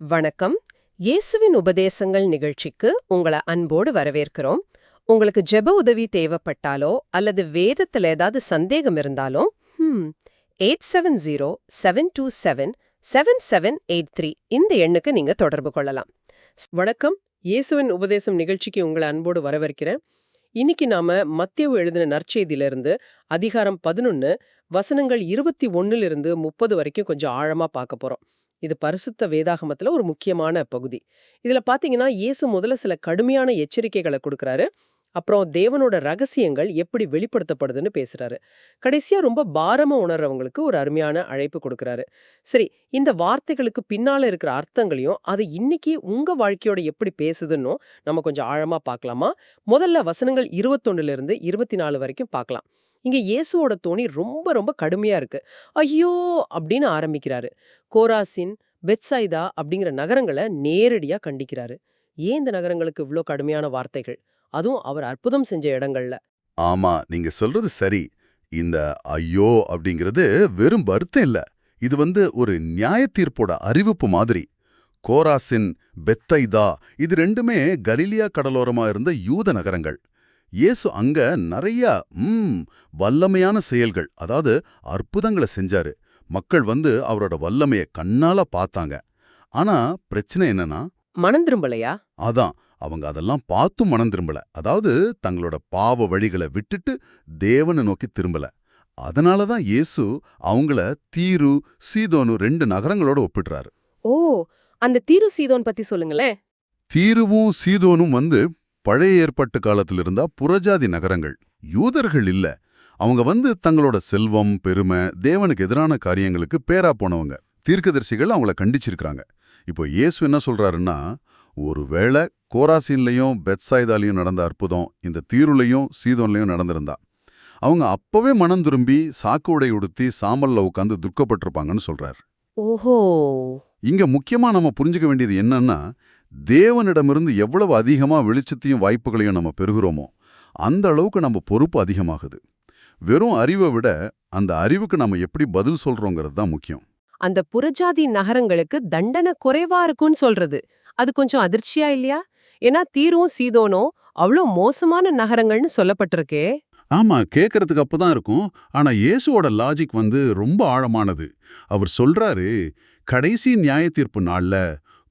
வணக்கம். இயேசுவின் உபதேசங்கள் நிகழ்ச்சிக்கு உங்களை அன்போடு வரவேற்கிறோம். உங்களுக்கு ஜெப உதவி தேவைப்பட்டாலோ அல்லது வேதத்துல ஏதாவது சந்தேகம் இருந்தாலோ eight seven zero seven two seven seven seven eight three இந்த எண்ணுக்கு நீங்க தொடர்பு கொள்ளலாம். வணக்கம். இயேசுவின் உபதேசம் நிகழ்ச்சிக்கு உங்களை அன்போடு வரவேற்கிறேன். இன்னைக்கு நாம மத்தியவு எழுதின நற்செய்தியிலிருந்து அதிகாரம் பதினொன்னு வசனங்கள் இருபத்தி ஒன்னுலிருந்து முப்பது வரைக்கும் கொஞ்சம் ஆழமா பார்க்க போறோம். இது பரிசுத்த வேதாகமத்துல ஒரு முக்கியமான பகுதி. இதுல பார்த்தீங்கன்னா இயேசு முதல்ல சில கடுமையான எச்சரிக்கைகளை கொடுக்கறாரு. அப்புறம் தேவனோட ரகசியங்கள் எப்படி வெளிப்படுத்தப்படுதுன்னு பேசுறாரு. கடைசியா ரொம்ப பாரமா உணர்றவங்களுக்கு ஒரு அருமையான அழைப்பு கொடுக்கறாரு. சரி இந்த வார்த்தைகளுக்கு பின்னால இருக்கிற அர்த்தங்களையும் அது இன்னைக்கு உங்க வாழ்க்கையோட எப்படி பேசுதுன்னு நம்ம கொஞ்சம் ஆழமா பார்க்கலாமா முதல்ல வசனங்கள் இருபத்தொன்னுல இருந்து இருபத்தி நாலு வரைக்கும் பார்க்கலாம் இங்க இயேசுவோட தோணி ரொம்ப ரொம்ப கடுமையா இருக்கு. ஐயோ! அப்படின்னு ஆரம்பிக்கிறாரு. கோராசின் பெட்சாய்தா அப்படிங்கிற நகரங்களை நேரடியா கண்டிக்கிறாரு. ஏன் இந்த நகரங்களுக்கு இவ்ளோ கடுமையான வார்த்தைகள்? அதுவும் அவர் அற்புதம் செஞ்ச இடங்கள்ல. ஆமா நீங்க சொல்றது சரி. இந்த ஐயோ! அப்படிங்கிறது வெறும் வருத்தம் இல்ல. இது வந்து ஒரு நியாய தீர்ப்போட அறிவிப்பு மாதிரி. கோராசின் பெத்தைதா இது ரெண்டுமே கலிலியா கடலோரமா இருந்த யூத நகரங்கள். இயேசு அங்க நிறைய ம் வல்லமையான செயல்கள் அதாவது அற்புதங்களை செஞ்சாரு. மக்கள் வந்து அவரோட வல்லமைய கண்ணால பார்த்தாங்க. ஆனா பிரச்சனை என்னன்னா மனம் திரும்பலையா? அதான் அவங்க அதெல்லாம் பார்த்தும் மனம் திரும்பல. அதாவது தங்களோட பாவ வழிகளை விட்டுட்டு தேவனை நோக்கி திரும்பல. அதனால தான் இயேசு அவங்கள தீரு சீதோனு ரெண்டு நகரங்களோட ஒப்பிடுறாரு. ஓ அந்த தீரு சீதோன் பத்தி சொல்லுங்களேன். தீருவும் சீதோனும் வந்து பழைய ஏற்பாட்டு காலத்துல இருந்தா புறஜாதி நகரங்கள். யூதர்கள் இல்ல. அவங்க வந்து தங்களோட செல்வம் பெருமை தேவனுக்கு எதிரான காரியங்களுக்கு பேரா போனவங்க. தீர்க்கதரிசிகள் அவங்கள கண்டிச்சிருக்காங்க இப்போ இயேசு என்ன சொல்றாருன்னா ஒருவேளை கோராசீன்லயும் பெத்சாய்தாலையும் நடந்த அற்புதம் இந்த தீருலையும் சீதோன்லயும் நடந்திருந்தா. அவங்க அப்பவே மனம் திரும்பி சாக்கு உடை உடுத்தி சாம்பல்ல உட்காந்து துக்கப்பட்டிருப்பாங்கன்னு சொல்றாரு. ஓஹோ. இங்க முக்கியமா நம்ம புரிஞ்சுக்க வேண்டியது என்னன்னா தேவனிடமிருந்து எவ்வளவு அதிகமா வெளிச்சத்தையும் வாய்ப்புகளையும் நம்ம பெறுகிறோமோ அந்த அளவுக்கு நம்ம பொறுப்பு அதிகமாகுது. வெறும் அறிவை விட அந்த அறிவுக்கு நம்ம எப்படி பதில் சொல்றோங்கிறது தான் முக்கியம். அந்த புறஜாதி நகரங்களுக்கு தண்டனை குறைவா இருக்கும்னு சொல்றது. அது கொஞ்சம் அதிர்ச்சியா இல்லையா? ஏன்னா தீரும் சீதோனும் அவ்வளோ மோசமான நகரங்கள்னு சொல்லப்பட்டிருக்கே. ஆமா கேட்கறதுக்கு அப்பதான் இருக்கும். ஆனா இயேசுவோட லாஜிக் வந்து ரொம்ப ஆழமானது. அவர் சொல்றாரு கடைசி நியாய தீர்ப்பு நாள்ல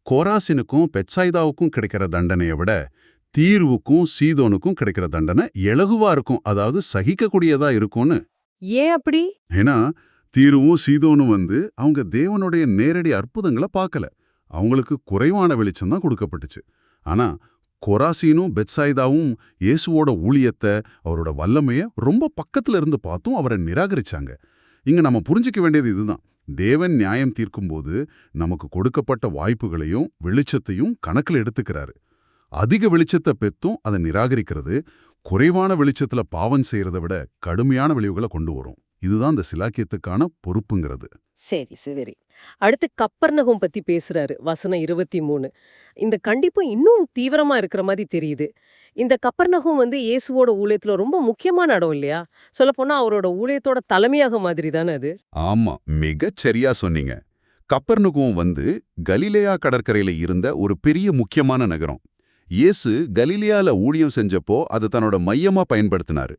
கோராசினுக்கும் பெட்சாய்தாவுக்கும் கிடைக்கிற தண்டனையை விட தீர்வுக்கும் சீதோனுக்கும் கிடைக்கிற தண்டனை இலகுவா இருக்கும். அதாவது சகிக்கக்கூடியதா இருக்கும்னு. ஏன் அப்படி? ஏன்னா தீருவும் சீதோனும் வந்து அவங்க தேவனுடைய நேரடி அற்புதங்களை பார்க்கல. அவங்களுக்கு குறைவான வெளிச்சம் தான் கொடுக்கப்பட்டுச்சு. ஆனா கொராசீனும் பெத்சாய்தாவும் இயேசுவோட ஊழியத்தை அவரோட வல்லமைய ரொம்ப பக்கத்துல இருந்து பார்த்தும் அவரை நிராகரிச்சாங்க. இங்க நம்ம புரிஞ்சுக்க வேண்டியது இதுதான். தேவன் நியாயம் தீர்க்கும்போது நமக்கு கொடுக்கப்பட்ட வாய்ப்புகளையும் வெளிச்சத்தையும் கணக்கில் எடுத்துக்கிறாரு. அதிக வெளிச்சத்தை பெத்தும் அதை நிராகரிக்கிறது. குறைவான வெளிச்சத்துல பாவம் செய்கிறத விட கடுமையான விளைவுகளை கொண்டு வரும். இதுதான் இந்த சிலாக்கியத்துக்கான பொறுப்புங்கிறது. சரி சிவரி அடுத்து கப்பர்நகம் பத்தி பேசுறாரு வசனம் இருபத்தி மூணு இந்த கண்டிப்பு இன்னும் தீவிரமா இருக்கிற மாதிரி தெரியுது. இந்த கப்பர்நகம் வந்து இயேசுவோட ஊழியத்துல ரொம்ப முக்கியமான இடம் இல்லையா? சொல்லப்போனா அவரோட ஊழியத்தோட தலைமையாக மாதிரி தானே அது? ஆமா மிகச் சரியா சொன்னீங்க. கப்பர்னுகும் வந்து கலிலேயா கடற்கரையில இருந்த ஒரு பெரிய முக்கியமான நகரம். இயேசு கலிலியால ஊழியம் செஞ்சப்போ அது தன்னோட மையமா பயன்படுத்தினாரு.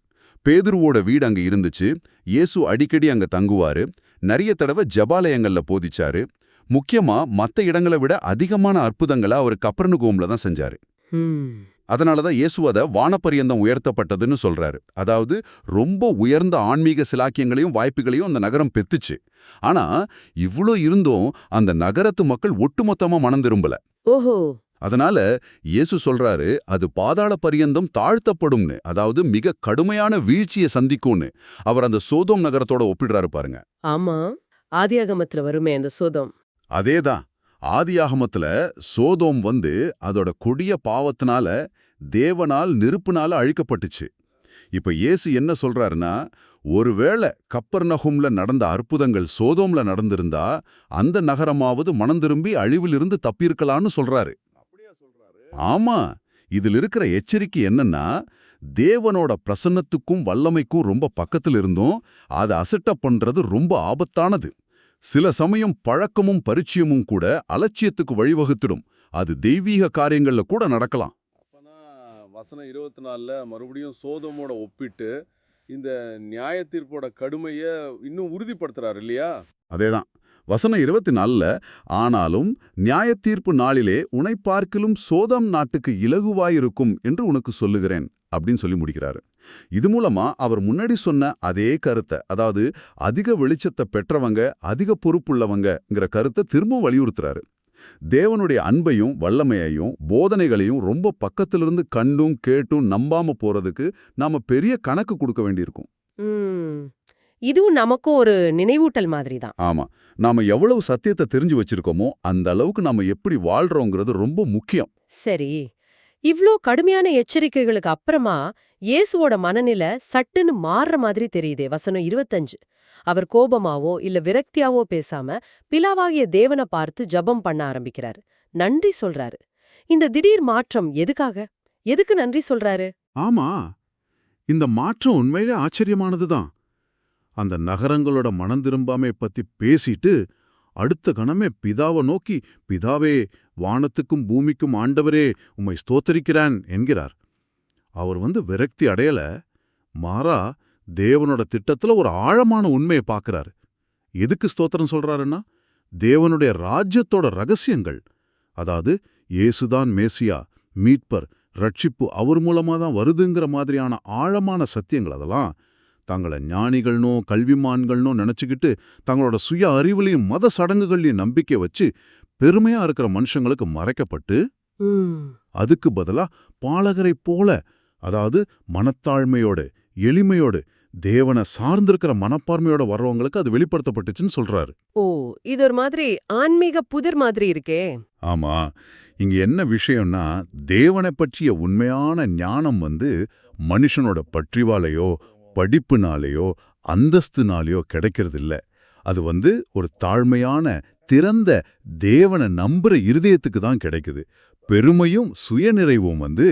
பேதுருவோட வீடு அங்க இருந்துச்சு. இயேசு அடிக்கடி அங்க தங்குவாரு. நிறைய தடவை ஜபாலயங்கள்ல போதிச்சாரு. முக்கியமா மத்த இடங்களை விட அதிகமான அற்புதங்களை அவர் கப்பர்னுகோம்ல தான் செஞ்சாரு. அதனாலதான் இயேசு அத வானப்பரியந்தம் உயர்த்தப்பட்டதுன்னு சொல்றாரு. அதாவது ரொம்ப உயர்ந்த ஆன்மீக சிலாக்கியங்களையும் வாய்ப்புகளையும் அந்த நகரம் பெத்துச்சு. ஆனா இவ்ளோ இருந்தும் அந்த நகரத்து மக்கள் ஒட்டுமொத்தமா மனம் திரும்பல. ஓஹோ. அதனால இயேசு சொல்றாரு அது பாதாள பரியந்தம் தாழ்த்தப்படும்னு அதாவது மிக கடுமையான வீழ்ச்சியை சந்திக்கும்னு. அவர் அந்த சோதோம் நகரத்தோட ஒப்பிடுறாரு பாருங்க. ஆமா ஆதியாகமத்துல வருமே அந்த சோதம். அதேதான் ஆதியாகமத்துல சோதோம் வந்து அதோட கொடிய பாவத்தினால தேவனால் நெருப்புனால அழிக்கப்பட்டுச்சு. இப்ப இயேசு என்ன சொல்றாருன்னா ஒருவேளை கப்பர்நகும்ல நடந்த அற்புதங்கள் சோதோம்ல நடந்திருந்தா அந்த நகரமாவது மனம் திரும்பி அழிவிலிருந்து தப்பியிருக்கலான்னு சொல்றாரு. ஆமா இதில் இருக்கிற எச்சரிக்கை என்னன்னா தேவனோட பிரசன்னத்துக்கும் வல்லமைக்கும் ரொம்ப பக்கத்துல இருந்தும் அதை அசட்ட பண்றது ரொம்ப ஆபத்தானது. சில சமயம் பழக்கமும் பரிச்சயமும் கூட அலட்சியத்துக்கு வழிவகுத்துடும். அது தெய்வீக காரியங்கள்ல கூட நடக்கலாம். அப்பனா வசனம் இருபத்தி நாலில் மறுபடியும் சோதமோட ஒப்பிட்டு இந்த நியாய தீர்ப்போட கடுமையை இன்னும் உறுதிப்படுத்துறாரு இல்லையா? அதேதான். வசனம் இருபத்தி நாலில் ஆனாலும் நியாய தீர்ப்பு நாளிலே உனை பார்க்கிலும் சோதம் நாட்டுக்கு இலகுவாயிருக்கும் என்று உனக்கு சொல்லுகிறேன் அப்படின்னு சொல்லி முடிக்கிறாரு. இது மூலமா அவர் முன்னாடி சொன்ன அதே கருத்தை அதாவது அதிக வெளிச்சத்தை பெற்றவங்க அதிக பொறுப்புள்ளவங்கங்கிற கருத்தை திரும்பவும் வலியுறுத்துறாரு. தேவனுடைய அன்பையும் வல்லமையையும் போதனைகளையும் ரொம்ப பக்கத்திலிருந்து கண்டும் கேட்டும் நம்பாம போறதுக்கு நாம பெரிய கணக்கு கொடுக்க வேண்டியிருக்கும். இதுவும் நமக்கும் ஒரு நினைவூட்டல் மாதிரி தான் ஆமா. நாம எவ்வளவு சத்தியத்தை தெரிஞ்சு வச்சிருக்கோமோ அந்த அளவுக்கு நாம எப்படி வாழ்றோங்கிறது ரொம்ப முக்கியம். சரி. இவ்ளோ கடுமையான எச்சரிக்கைகளுக்கு அப்புறமா இயேசுவோட மனநிலை சட்டுன்னு மாறுற மாதிரி தெரியுதே வசனம் இருபத்தஞ்சு. அவர் கோபமாவோ இல்ல விரக்தியாவோ பேசாம பிலாவாகிய தேவனை பார்த்து ஜெபம் பண்ண ஆரம்பிக்கிறாரு. நன்றி சொல்றாரு. இந்த திடீர் மாற்றம் எதுக்காக? எதுக்கு நன்றி சொல்றாரு? ஆமா. இந்த மாற்றம் உண்மையிலே ஆச்சரியமானதுதான். அந்த நகரங்களோட மனம் திரும்பாமை பத்தி பேசிட்டு அடுத்த கணமே பிதாவை நோக்கி பிதாவே வானத்துக்கும் பூமிக்கும் ஆண்டவரே உம்மை ஸ்தோத்தரிக்கிறான் என்கிறார். அவர் வந்து விரக்தி அடையல. மாறா தேவனோட திட்டத்துல ஒரு ஆழமான உண்மையை பார்க்கறாரு எதுக்கு ஸ்தோத்திரம் சொல்றாருன்னா தேவனுடைய ராஜ்யத்தோட ரகசியங்கள். அதாவது இயேசுதான் மேசியா மீட்பர் ரட்சிப்பு அவர் மூலமா தான் வருதுங்கிற மாதிரியான ஆழமான சத்தியங்கள் அதெல்லாம் தங்களை ஞானிகள்னோ கல்விமான்கள்னோ நினைச்சுக்கிட்டு தங்களோட சுய அறிவுலையும் மத சடங்குகள்லையும் நம்பிக்கை வச்சு பெருமையா இருக்கிற மனுஷங்களுக்கு மறைக்கப்பட்டு அதுக்கு பதிலா பாலகரைப் போல அதாவது மனத்தாழ்மையோடு எளிமையோடு தேவனை சார்ந்திருக்கிற மனப்பான்மையோட வர்றவங்களுக்கு அது வெளிப்படுத்தப்பட்டுச்சுன்னு சொல்றாரு. ஓ இது ஒரு மாதிரி ஆன்மீக புதிர் மாதிரி இருக்கே. ஆமா. இங்க என்ன விஷயம்னா தேவனை பற்றிய உண்மையான ஞானம் வந்து மனுஷனோட பற்றிவாலையோ படிப்புனாலேயோ அந்தஸ்துனாலேயோ கிடைக்கிறதில்ல. அது வந்து ஒரு தாழ்மையான திறந்த தேவனை நம்புற இருதயத்துக்கு தான் கிடைக்குது. பெருமையும் சுயநிறைவும் வந்து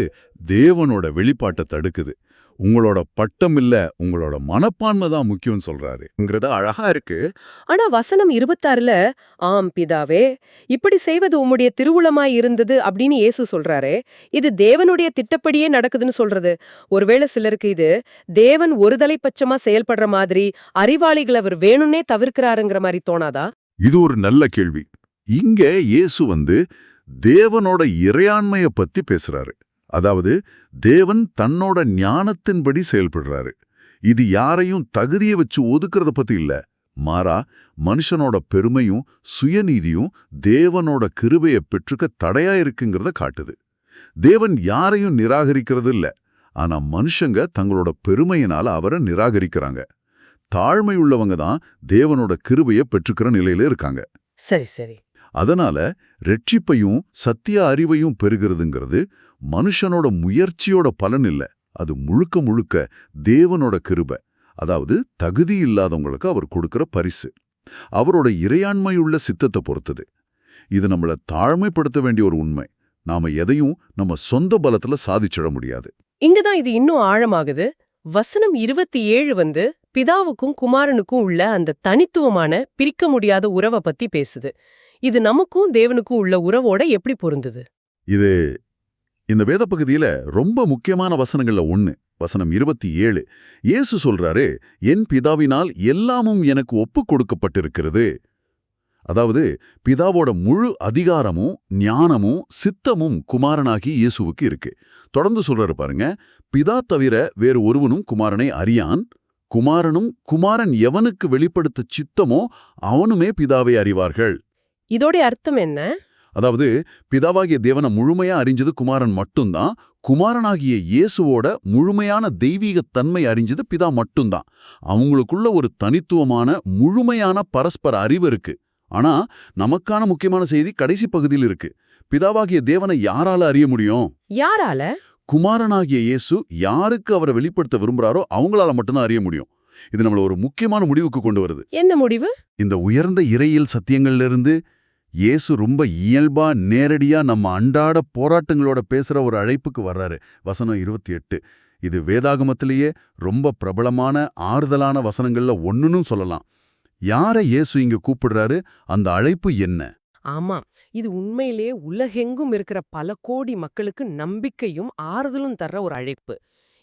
தேவனோட வெளிப்பாட்டை தடுக்குது. உங்களோட பட்டம் இல்ல உங்களோட மனப்பான்மை தான் முக்கியம்னு சொல்றாருங்கிறது அழகா இருக்கு. ஆனா வசனம் இருபத்தாறுல ஆம் பிதாவே இப்படி செய்வது உம்முடைய திருவுளமாய் இருந்தது அப்படின்னு இயேசு சொல்றாரே. இது தேவனுடைய திட்டப்படியே நடக்குதுன்னு சொல்றது. ஒருவேளை சிலருக்கு இது தேவன் ஒருதலை பட்சமா செயல்படுற மாதிரி அறிவாளிகள் அவர் வேணும்னே தவிர்க்கிறாருங்கிற மாதிரி தோணாதா? இது ஒரு நல்ல கேள்வி. இங்க இயேசு வந்து தேவனோட இறையாண்மைய பத்தி பேசுறாரு. அதாவது தேவன் தன்னோட ஞானத்தின்படி செயல்படுறாரு. இது யாரையும் தகுதியை வச்சு ஒதுக்கிறத பத்தி இல்ல. மாறா மனுஷனோட பெருமையும் சுயநீதியும் தேவனோட கிருபையை பெற்றுக்க தடையா இருக்குங்கிறத காட்டுது. தேவன் யாரையும் நிராகரிக்கிறது இல்ல. ஆனா மனுஷங்க தங்களோட பெருமையினால அவரை நிராகரிக்கிறாங்க. தாழ்மை உள்ளவங்க தான் தேவனோட கிருபையை பெற்றுக்கிற நிலையில இருக்காங்க. சரி சரி. அதனால ரெட்சிப்பையும் சத்திய அறிவையும் பெறுகிறதுங்கிறது மனுஷனோட முயற்சியோட பலன் இல்ல. அது முழுக்க முழுக்க தேவனோட கிருபை. அதாவது தகுதி இல்லாதவங்களுக்கு அவர் கொடுக்கிற பரிசு. அவரோட இறையாண்மையுள்ள சித்தத்தை பொறுத்தது. இது நம்மள தாழ்மைப்படுத்த வேண்டிய ஒரு உண்மை. நாம எதையும் நம்ம சொந்த பலத்துல சாதிச்சிட முடியாது. இங்கதான் இது இன்னும் ஆழமாகுது. வசனம் இருபத்தி ஏழு வந்து பிதாவுக்கும் குமாரனுக்கும் உள்ள அந்த தனித்துவமான பிரிக்க முடியாத உறவை பத்தி பேசுது. இது நமக்கும் தேவனுக்கும் உள்ள உறவோட எப்படி பொருந்தது? இது இந்த வேத பகுதியில ரொம்ப முக்கியமான வசனங்கள்ல ஒண்ணு வசனம் இருபத்தி ஏழு. இயேசு சொல்றாரு என் பிதாவினால் எல்லாமும் எனக்கு ஒப்புக் கொடுக்கப்பட்டிருக்கிறது. அதாவது பிதாவோட முழு அதிகாரமும் ஞானமும் சித்தமும் குமாரனாகி இயேசுவுக்கு இருக்கு. தொடர்ந்து சொல்றாரு பாருங்க பிதா தவிர வேறு ஒருவனும் குமாரனை அறியான் குமாரனும் குமாரன் எவனுக்கு வெளிப்படுத்த சித்தமோ அவனுமே பிதாவை அறிவார்கள். இதோட அர்த்தம் என்ன? அதாவது பிதாவாகிய தேவனை முழுமையா அறிஞ்சது குமாரன் மட்டும்தான் குமாரனாகிய இயேசுவோட முழுமையான தெய்வீகத் தன்மை அறிஞ்சது பிதா மட்டும்தான். அவங்களுக்குள்ள ஒரு தனித்துவமான முழுமையான பரஸ்பர அறிவு இருக்கு. ஆனா நமக்கான முக்கியமான செய்தி கடைசி பகுதியில் இருக்கு. பிதாவாகிய தேவனை யாரால அறிய முடியும்? யாரால? குமாரனாகிய இயேசு யாருக்கு அவரை வெளிப்படுத்த விரும்புறாரோ அவங்களால மட்டும்தான் அறிய முடியும். இது நம்மள ஒரு முக்கியமான முடிவுக்கு கொண்டு வருது. என்ன முடிவு? இந்த உயர்ந்த இறையியல் சத்தியங்கள்ல இயேசு ரொம்ப இயல்பா நேரடியா நம்ம அன்றாட போராட்டங்களோட பேசுற ஒரு அழைப்புக்கு வர்றாரு. வசனம் இருபத்தி எட்டு. இது வேதாகமத்திலேயே ரொம்ப பிரபலமான ஆறுதலான வசனங்கள்ல ஒன்னுன்னு சொல்லலாம். யார இயேசு இங்க கூப்பிடுறாரு? அந்த அழைப்பு என்ன? ஆமா. இது உண்மையிலே உலகெங்கும் இருக்கிற பல கோடி மக்களுக்கு நம்பிக்கையும் ஆறுதலும் தர்ற ஒரு அழைப்பு.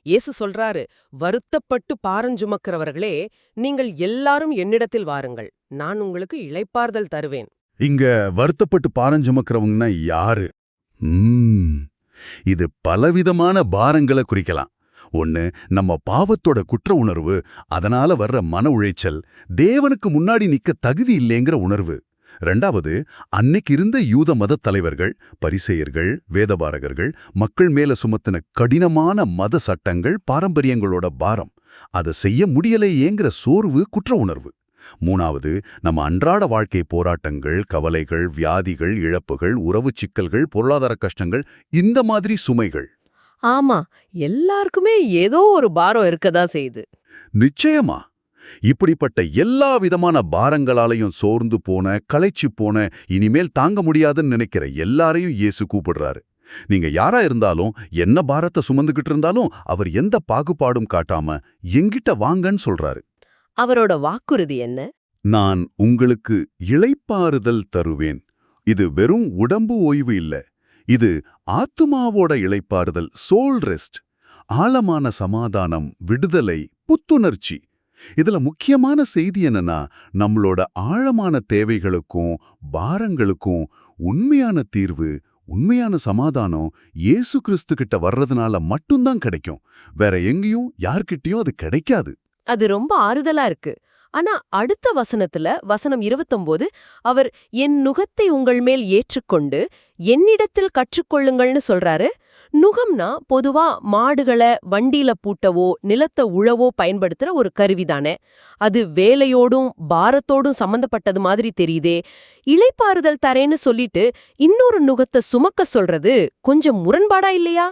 இயேசு சொல்றாரு வருத்தப்பட்டு பாரஞ்சுமக்கிறவர்களே நீங்கள் எல்லாரும் என்னிடத்தில் வாருங்கள். நான் உங்களுக்கு இழைப்பார்தல் தருவேன். இங்க வருத்தப்பட்டு பாரஞ்சுமக்கிறவங்கன்னா யாரு? இது பலவிதமான பாரங்களை குறிக்கலாம். ஒன்னு நம்ம பாவத்தோட குற்ற உணர்வு அதனால வர்ற மன உளைச்சல் தேவனுக்கு முன்னாடி நிக்க தகுதி இல்லைங்கிற உணர்வு. ரெண்டாவது அன்னைக்கு இருந்த யூத மதத் தலைவர்கள் பரிசேயர்கள் வேதபாரகர்கள் மக்கள் மேல சுமத்தின கடினமான மத சட்டங்கள் பாரம்பரியங்களோட பாரம். அதை செய்ய முடியலையேங்கிற சோர்வு குற்ற உணர்வு. மூணாவது நம்ம அன்றாட வாழ்க்கை போராட்டங்கள் கவலைகள் வியாதிகள் இழப்புகள் உறவுச் சிக்கல்கள் பொருளாதார கஷ்டங்கள் இந்த மாதிரி சுமைகள். ஆமா எல்லாருக்குமே ஏதோ ஒரு பாரம் இருக்கதான் செய்யுது. நிச்சயமா. இப்படிப்பட்ட எல்லா விதமான பாரங்களாலையும் சோர்ந்து போன களைச்சு போன இனிமேல் தாங்க முடியாதுன்னு நினைக்கிற எல்லாரையும் இயேசு கூப்பிடுறாரு. நீங்க யாரா இருந்தாலும் என்ன பாரத்தை சுமந்துகிட்டு இருந்தாலும் அவர் எந்த பாகுபாடும் காட்டாம எங்கிட்ட வாங்கன்னு சொல்றாரு. அவரோட வாக்குறுதி என்ன? நான் உங்களுக்கு இளைப்பாறுதல் தருவேன். இது வெறும் உடம்பு ஓய்வு இல்ல. இது ஆத்துமாவோட இளைப்பாறுதல் சோல் ரெஸ்ட் ஆழமான சமாதானம் விடுதலை புத்துணர்ச்சி. இதுல முக்கியமான செய்தி என்னன்னா நம்மளோட ஆழமான தேவைகளுக்கும் பாரங்களுக்கும் உண்மையான தீர்வு உண்மையான சமாதானம் இயேசு கிறிஸ்து கிட்ட வர்றதுனால மட்டும்தான் கிடைக்கும். வேற எங்கேயும் யார்கிட்டயும் அது கிடைக்காது. அது ரொம்ப ஆறுதலா இருக்கு. ஆனா அடுத்த வசனத்துல வசனம் 29 அவர் என் நுகத்தை உங்கள் மேல் ஏற்றுக்கொண்டு என்னிடத்தில் கற்றுக்கொள்ளுங்கள்னு சொல்றாரு. நுகம்னா பொதுவா மாடுகளை வண்டியில பூட்டவோ நிலத்த உழவோ பயன்படுத்துற ஒரு கருவிதானே அது வேலையோடும் பாரத்தோடும் சம்பந்தப்பட்டது மாதிரி தெரியுதே. இளைப்பாறுதல் தரேன்னு சொல்லிட்டு இன்னொரு நுகத்தை சுமக்க சொல்றது கொஞ்சம் முரண்பாடா இல்லையா?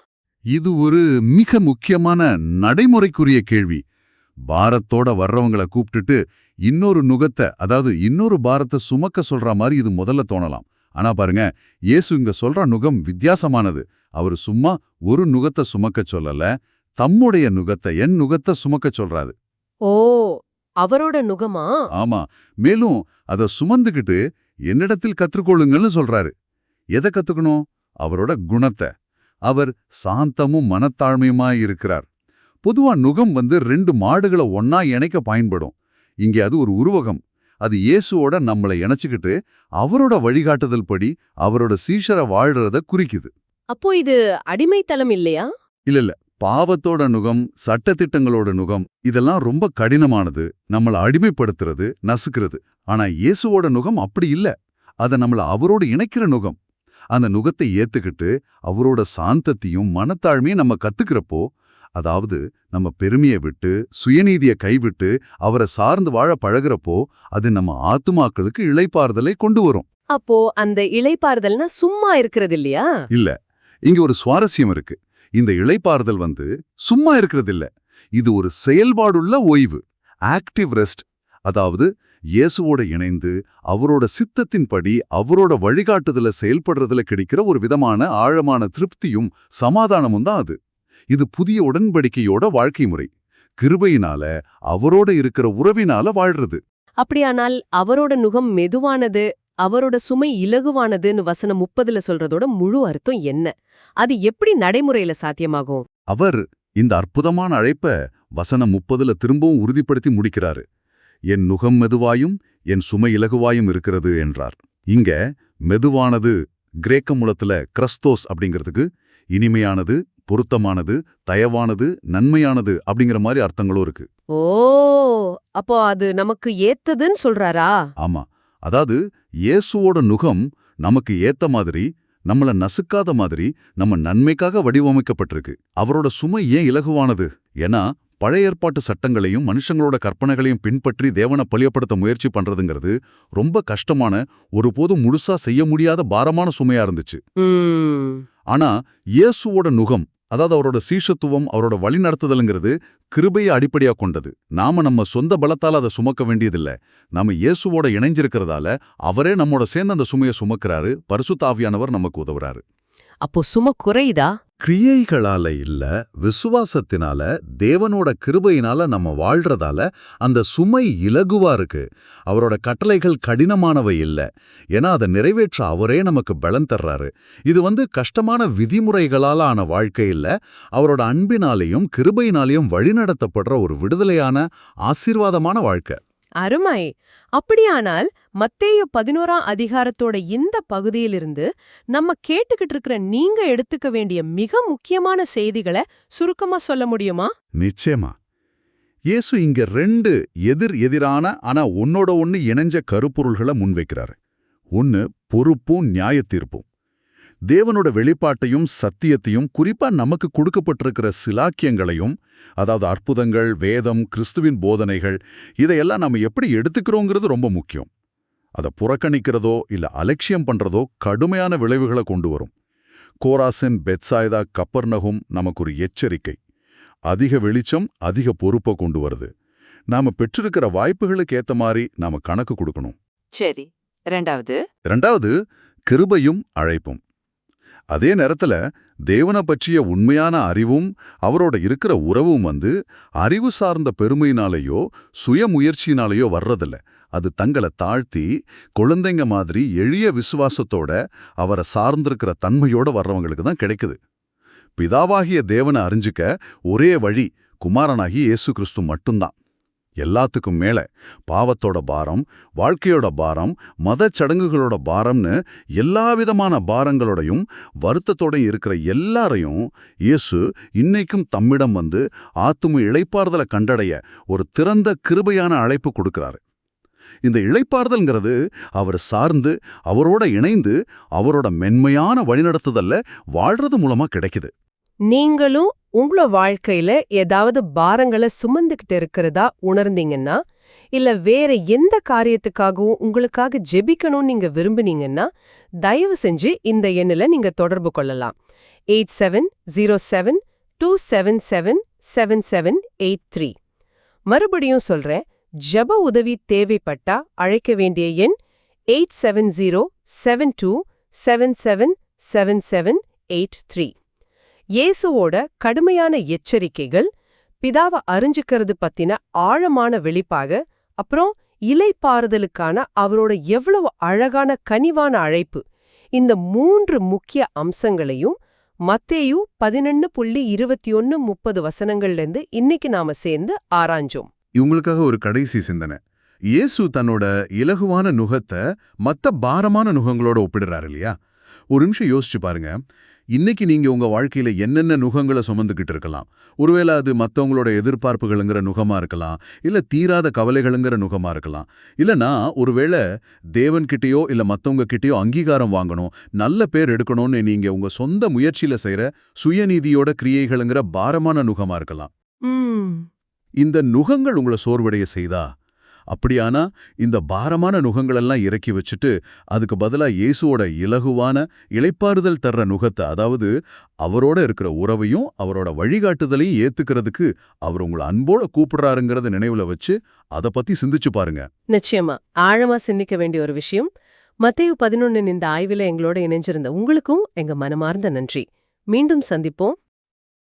இது ஒரு மிக முக்கியமான நடைமுறைக்குரிய கேள்வி. பாரத்தோட வர்றவங்கள கூப்பிட்டுட்டு இன்னொரு நுகத்தை அதாவது இன்னொரு பாரத்தை சுமக்க சொல்ற மாதிரி இது முதல்ல தோணலாம். ஆனா பாருங்க இயேசு இங்க சொல்ற நுகம் வித்தியாசமானது. அவர் சும்மா ஒரு நுகத்தை சுமக்க சொல்லல தம்முடைய நுகத்தை என் நுகத்தை சுமக்க சொல்றாரு. ஓ அவரோட நுகமா? ஆமா மேலும் அத சுமந்துகிட்டு என்னிடத்தில் கற்றுக்கொள்ளுங்கள்னு சொல்றாரு. எதை கத்துக்கணும்? அவரோட குணத்தை. அவர் சாந்தமும் மனத்தாழ்மையுமாய் இருக்கிறார். பொதுவா நுகம் வந்து ரெண்டு மாடுகளை ஒன்னா இணைக்க பயன்படும். இங்கே அது ஒரு உருவகம். அது இயேசுவோட நம்மளை இணைச்சுக்கிட்டு அவரோட வழிகாட்டுதல் படி அவரோட சீஷரை வாழ்றத குறிக்குது. அப்போ இது அடிமைத்தலம் இல்லையா? இல்ல இல்ல பாவத்தோட நுகம் சட்டத்திட்டங்களோட நுகம் இதெல்லாம் ரொம்ப கடினமானது. நம்மள அடிமைப்படுத்துறது நசுக்கிறது. ஆனா இயேசுவோட நுகம் அப்படி இல்ல. அத நம்மள அவரோடு இணைக்கிற நுகம். அந்த நுகத்தை ஏத்துக்கிட்டு அவரோட சாந்தத்தையும் மனத்தாழ்மையும் நம்ம கத்துக்கிறப்போ அதாவது நம்ம பெருமையை விட்டு சுயநீதியை கைவிட்டு அவரை சார்ந்து வாழ பழகுறப்போ அது நம்ம ஆத்துமாக்களுக்கு இளைப்பாறுதலை கொண்டு வரும். அப்போ அந்த இளைப்பாறுதல்னா சும்மா இருக்கிறது இல்லையா? இல்ல. இங்க ஒரு சுவாரஸ்யம் இருக்கு. இந்த இளைப்பாறுதல் வந்து சும்மா இருக்கிறதில்ல. இது ஒரு செயல்பாடுள்ள ஓய்வு ஆக்டிவ் ரெஸ்ட் அதாவது இயேசுவோட இணைந்து அவரோட சித்தத்தின்படி அவரோட வழிகாட்டுதல செயல்படுறதுல கிடைக்கிற ஒரு விதமான ஆழமான திருப்தியும் சமாதானமும் தான் அது. இது புதிய உடன்படிக்கையோட வாழ்க்கை முறை. கிருபையினால அவரோட இருக்கிற உறவினால வாழ்றது. அப்படியானால் அவரோட நுகம் மெதுவானது அவரோட சுமை இலகுவானதுன்னு வசனம் முப்பதுல சொல்றதோட முழு அர்த்தம் என்ன? அது எப்படி நடைமுறையில சாத்தியமாகும்? அவர் இந்த அற்புதமான அழைப்ப வசனம் முப்பதுல திரும்பவும் உறுதிப்படுத்தி முடிக்கிறாரு. என் நுகம் மெதுவாயும் என் சுமை இலகுவாயும் இருக்கிறது என்றார். இங்க மெதுவானது கிரேக்க மூலத்துல கிறிஸ்தோஸ் அப்படிங்கிறதுக்கு இனிமையானது பொருத்தமானது தயவானது நன்மையானது அப்படிங்கிற மாதிரி அர்த்தங்களும் இருக்கு. ஓ! அப்போ அது நமக்கு ஏத்ததுன்னு சொல்றாரா? ஆமா. அதாவது இயேசுவோட நுகம் நமக்கு ஏத்த மாதிரி நம்மள நசுக்காத மாதிரி நம்ம நன்மைக்காக வடிவமைக்கப்பட்டிருக்கு. அவரோட சுமை ஏன் இலகுவானது? ஏன்னா பழைய ஏற்பாட்டு சட்டங்களையும் மனுஷங்களோட கற்பனைகளையும் பின்பற்றி தேவனை பலியப்படுத்த முயற்சி பண்றதுங்கிறது ரொம்ப கஷ்டமான ஒருபோதும் முழுசா செய்ய முடியாத பாரமான சுமையா இருந்துச்சு. ஆனா இயேசுவோட நுகம் அதாவது அவரோட சீஷத்துவம் அவரோட வழிநடத்துதலுங்கிறது கிருபையை அடிப்படையா கொண்டது. நாம நம்ம சொந்த பலத்தால அதை சுமக்க வேண்டியதில்ல. நாம இயேசுவோட இணைஞ்சிருக்கிறதால அவரே நம்மோட சேர்ந்து அந்த சுமையை சுமக்கிறாரு. பரிசுத்தாவியானவர் நமக்கு உதவுறாரு. அப்போ சும குறையுதா கிரியைகளால இல்ல விசுவாசத்தினால தேவனோட கிருபையினால நம்ம வாழ்றதால அந்த சுமை இலகுவா இருக்கு. அவரோட கட்டளைகள் கடினமானவை இல்ல. ஏன்னா அதை நிறைவேற்ற அவரே நமக்கு பலன் தர்றாரு. இது வந்து கஷ்டமான விதிமுறைகளால ஆன வாழ்க்கை அவரோட அன்பினாலேயும் கிருபையினாலேயும் வழிநடத்தப்படுற ஒரு விடுதலையான ஆசீர்வாதமான வாழ்க்கை. அருமை. அப்படியானால் மத்தேய பதினோராம் அதிகாரத்தோட இந்த பகுதியிலிருந்து நம்ம கேட்டுக்கிட்டு இருக்கிற நீங்க எடுத்துக்க வேண்டிய மிக முக்கியமான செய்திகளை சுருக்கமா சொல்ல முடியுமா? நிச்சயமா. இயேசு இங்க ரெண்டு எதிர் எதிரான ஆனா ஒன்னோட ஒன்னு இணைஞ்ச கருப்பொருள்களை முன்வைக்கிறாரு. ஒன்னு பொறுப்பும் நியாய தீர்ப்பும் தேவனோட வெளிப்பாட்டையும் சத்தியத்தையும் குறிப்பா நமக்கு கொடுக்கப்பட்டிருக்கிற சிலாக்கியங்களையும் அதாவது அற்புதங்கள் வேதம் கிறிஸ்துவின் போதனைகள் இதையெல்லாம் நம்ம எப்படி எடுத்துக்கிறோங்கிறது ரொம்ப முக்கியம். அதை புறக்கணிக்கிறதோ இல்ல அலட்சியம் பண்றதோ கடுமையான விளைவுகளை கொண்டு வரும். கோராசின் பெட்சாய்தா கப்பர்நகும் நமக்கு ஒரு எச்சரிக்கை. அதிக வெளிச்சம் அதிக பொறுப்பை கொண்டு வருது. நாம பெற்றிருக்கிற வாய்ப்புகளுக்கு ஏத்த மாதிரி நாம கணக்கு கொடுக்கணும். சரி. ரெண்டாவது. இரண்டாவது கிருபையும் அழைப்பும். அதே நேரத்துல தேவனை பற்றிய உண்மையான அறிவும் அவரோட இருக்கிற உறவும் வந்து அறிவு சார்ந்த பெருமையினாலேயோ சுயமுயற்சியினாலேயோ வர்றதில்ல. அது தங்களை தாழ்த்தி குழந்தைங்க மாதிரி எளிய விசுவாசத்தோட அவரை சார்ந்திருக்கிற தன்மையோட வர்றவங்களுக்கு தான் கிடைக்குது. பிதாவாகிய தேவனை அறிஞ்சுக்க ஒரே வழி குமாரனாகி இயேசு கிறிஸ்து மட்டும்தான். எல்லாத்துக்கும் மேல பாவத்தோட பாரம் வாழ்க்கையோட பாரம் மதச் சடங்குகளோட பாரம்னு எல்லா விதமான பாரங்களோடையும் வருத்தத்தோடையும் இருக்கிற எல்லாரையும் இயேசு இன்னைக்கும் தம்மிடம் வந்து ஆத்தும இளைப்பாறுதலை கண்டடைய ஒரு திறந்த கிருபையான அழைப்பு கொடுக்கிறாரு. இந்த இளைப்பாறுதல்ங்கிறது அவர் சார்ந்து அவரோட இணைந்து அவரோட மென்மையான வழிநடத்துதல்ல வாழ்றது மூலமா கிடைக்குது. நீங்களும் உங்கள வாழ்க்கையில ஏதாவது பாரங்களை சுமந்துகிட்டு இருக்கிறதா உணர்ந்தீங்கன்னா இல்ல வேற எந்த காரியத்துக்காகவும் உங்களுக்காக ஜெபிக்கணும்னு நீங்க விரும்புனீங்கன்னா தயவு செஞ்சு இந்த எண்ணில் நீங்க தொடர்பு கொள்ளலாம். Eight seven zero seven two seven seven seven seven eight three. மறுபடியும் சொல்றேன் ஜப உதவி தேவைப்பட்டா அழைக்க வேண்டிய எண் eight seven zero seven two seven seven seven seven eight three. இயேசுவோட கடுமையான எச்சரிக்கைகள் பிதாவ அறிஞ்சுக்கிறது பத்தின ஆழமான வெளிப்பாக அப்புறம் இலைப்பாறுதலுக்கான அவரோட எவ்வளவு அழகான கனிவான அழைப்பு. இந்த மூன்று முக்கிய அம்சங்களையும் மத்தேயு பதினொன்னு புள்ளி இருபத்தி ஒன்னு முப்பது வசனங்கள்லேருந்து இன்னைக்கு நாம சேர்ந்து ஆராய்ஞ்சோம். இவங்களுக்காக ஒரு கடைசி சிந்தனை. இயேசு தன்னோட இலகுவான நுகத்தை மத்த பாரமான நுகங்களோட ஒப்பிடுறாரு இல்லையா? ஒரு நிமிஷம் யோசிச்சு பாருங்க. இன்னைக்கு நீங்க உங்க வாழ்க்கையில என்னென்ன நுகங்களை சுமந்துக்கிட்டு இருக்கலாம்? ஒருவேளை அது மத்தவங்களோட எதிர்பார்ப்புகளுங்கிற நுகமா இருக்கலாம் இல்ல தீராத கவலைகளுங்கிற நுகமா இருக்கலாம். இல்லனா ஒருவேளை தேவன்கிட்டயோ இல்ல மத்தவங்க கிட்டயோ அங்கீகாரம் வாங்கணும் நல்ல பேர் எடுக்கணும்னு நீங்க உங்க சொந்த முயற்சியில செய்யற சுயநீதியோட கிரியைகளுங்கிற பாரமான நுகமா இருக்கலாம். இந்த நுகங்கள் உங்களை சோர்வடைய செய்தா? அப்படியானா இந்த பாரமான நுகங்களெல்லாம் இறக்கி வச்சுட்டு அதுக்கு பதிலா இயேசுவோட இலகுவான இளைப்பாறுதல் தர்ற நுகத்தை அதாவது அவரோட இருக்கிற உறவையும் அவரோட வழிகாட்டுதலையும் ஏத்துக்கிறதுக்கு அவர் உங்களை அன்போட கூப்பிடுறாருங்கிறத நினைவுல வச்சு அதை பத்தி சிந்திச்சு பாருங்க. நிச்சயமா. ஆழமா சிந்திக்க வேண்டிய ஒரு விஷயம். மத்தேயு பதினொன்னின் இந்த ஆய்வில் எங்களோட இணைஞ்சிருந்த உங்களுக்கும் எங்க மனமார்ந்த நன்றி. மீண்டும் சந்திப்போம்.